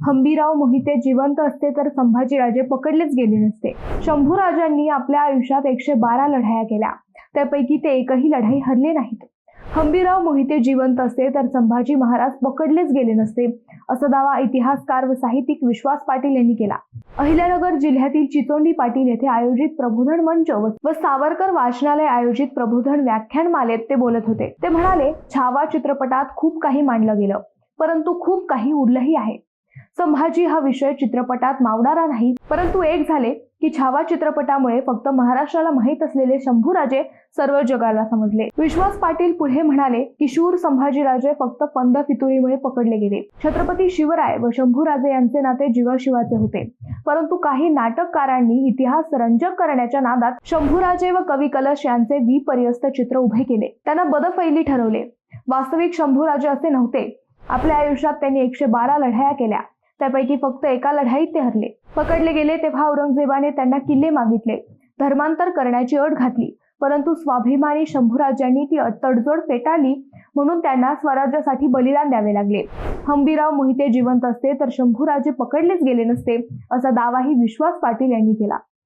हंबीराव मोहिते जिवंत असते तर संभाजीराजे पकडलेच गेले नसते. शंभूराजांनी आपल्या आयुष्यात एकशे बारा लढाया केल्या. त्यापैकी ते एकही लढाई हरले नाहीत. हंबीराव मोहिते जिवंत असते तर संभाजी महाराज पकडलेच गेले नसते असा दावा इतिहासकार व साहित्यिक विश्वास पाटील यांनी केला. अहिल्यानगर जिल्ह्यातील चिचोंडी पाटील येथे आयोजित प्रबोधन मंच व व सावरकर वाचनालय आयोजित प्रबोधन व्याख्यानमालेत ते बोलत होते. ते म्हणाले छावा चित्रपटात खूप काही मांडलं गेलं परंतु खूप काही उरलंही आहे. संभाजी हा विषय चित्रपटात मावणारा नाही. परंतु एक झाले की छावा चित्रपटामुळे फक्त महाराष्ट्राला माहीत असलेले शंभूराजे सर्व जगाला समजले. विश्वास पाटील पुढे म्हणाले की शूर संभाजीराजे फक्त पंद फितुरीमुळे पकडले गेले. छत्रपती शिवराय व शंभूराजे यांचे नाते जीवाशिवाचे होते. परंतु काही नाटककारांनी इतिहास रंजक करण्याच्या नादात शंभूराजे व कवी कलश यांचे विपर्यस्त चित्र उभे केले. त्यांना बदफैली ठरवले. वास्तविक शंभूराजे असे नव्हते. आपल्या आयुष्यात त्यांनी एकशे बारा लढाया केल्या. त्यापैकी फक्त एका लढाईत ते हरले. पकडले गेले तेव्हा औरंगजेबाने त्यांना किल्ले मागितले. धर्मांतर करण्याची अट घातली. परंतु स्वाभिमानी शंभूराजांनी ती तडजोड फेटाळली म्हणून त्यांना स्वराज्यासाठी बलिदान द्यावे लागले. हंबीराव मोहिते जिवंत असते तर शंभूराजे पकडलेच गेले नसते असा दावाही विश्वास पाटील यांनी केला.